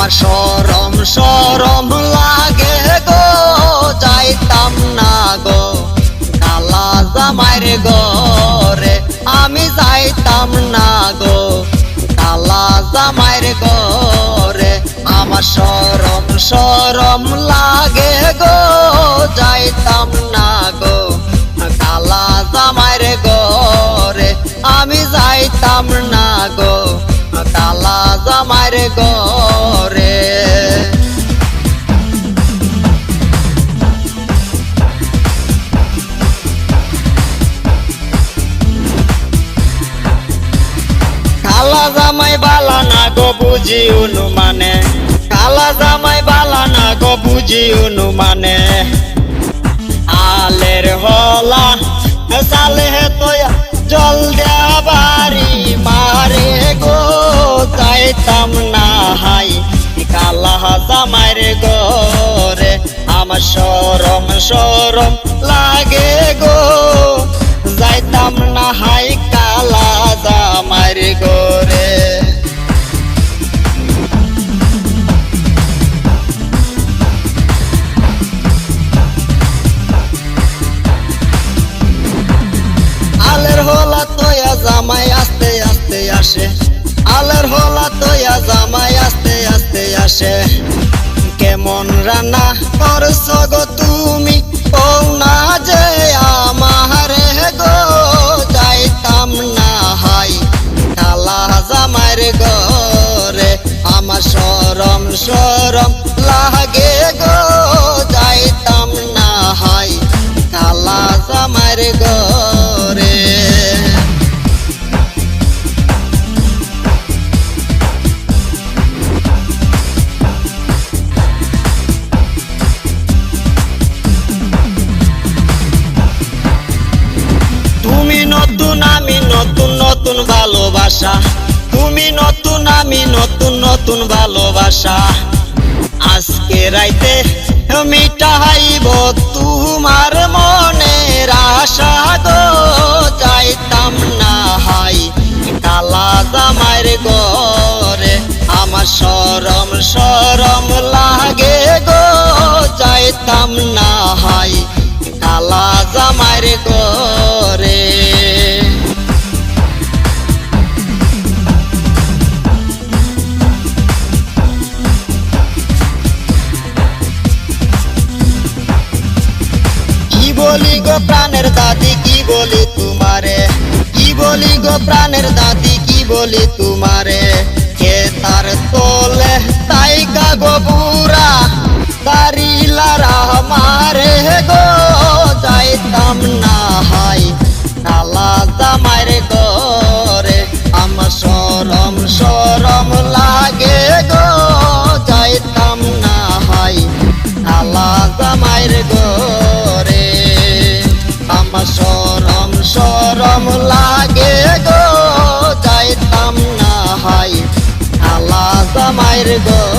আমার সরম সরম লাগে গো, যাইতাম না গো। কালা জামাইর গরে আমি যাইতাম না গো। কালা জামাইর গরে আমার সরম সরম লাগে গো, যাইতাম না গো। কালা জামাইর গরে আমি যাইতাম না গো। কালা জামাইর গরে কালা জামাই বালা না গো বুঝি অনুমানে। কালা জামাই বালা না গো বুঝি অনুমানে। আলের হলা সালে তোয়া, জল দেয়া বাড়ি মারে গো, যাইতাম না হাই। কালা জামাইর গরে আমার সরম সরম লাগে গো। আসে। কেমন রান্না করছ গো তুমি? ও না যে আমারে গো, যাইতাম না হাই কালা জামাইর গরে আমার সরম সরম লাগে নতুন আমি, নতুন নতুন ভালোবাসা। তুমি নতুন আমি, নতুন নতুন ভালোবাসা। আজকে রাইতে মিটাইব তোমার মনের আশা গো। যাইতাম না হাই কালা জামাইর গরে আমার সরম সরম লাগে গো। যাইতাম না হাই কালা জামাইর গরে বলি গো প্রাণের দাদি কি বলি তোমারে? কি বলি গো প্রাণের দাদি কি বলি তোমারে? কে তার তোলে, তাই গো বুড়া। দারিলারা মারে গো, যাইতাম না হাই। কালা জামাইর গরে আমার সরম সরম লাগে গো, যাইতাম না হাই। কালা জামাইর গরে জামাইর গো